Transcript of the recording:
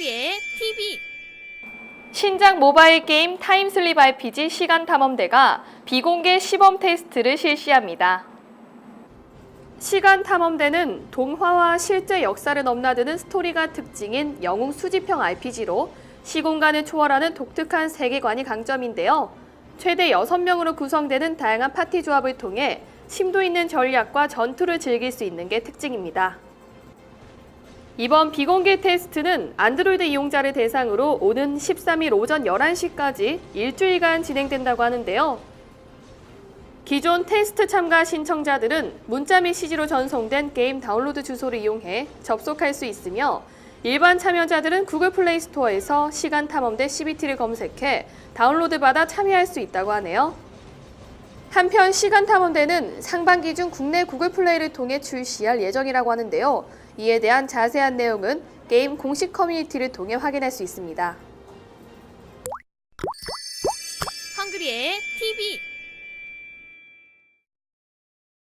헝그리의 TV 신작 모바일 게임 타임슬립 RPG 시간 탐험대가 비공개 시범 테스트를 실시합니다. 시간 탐험대는 동화와 실제 역사를 넘나드는 스토리가 특징인 영웅 수집형 RPG로 시공간을 초월하는 독특한 세계관이 강점인데요. 최대 6명으로 구성되는 다양한 파티 조합을 통해 심도 있는 전략과 전투를 즐길 수 있는 게 특징입니다. 이번 비공개 테스트는 안드로이드 이용자를 대상으로 오는 13일 오전 11시까지 일주일간 진행된다고 하는데요. 기존 테스트 참가 신청자들은 문자 메시지로 전송된 게임 다운로드 주소를 이용해 접속할 수 있으며 일반 참여자들은 구글 플레이 스토어에서 시간 탐험대 CBT를 검색해 다운로드 받아 참여할 수 있다고 하네요. 한편 시간 탐험대는 상반기 중 국내 구글 플레이를 통해 출시할 예정이라고 하는데요. 이에 대한 자세한 내용은 게임 공식 커뮤니티를 통해 확인할 수 있습니다. 헝그리의 TV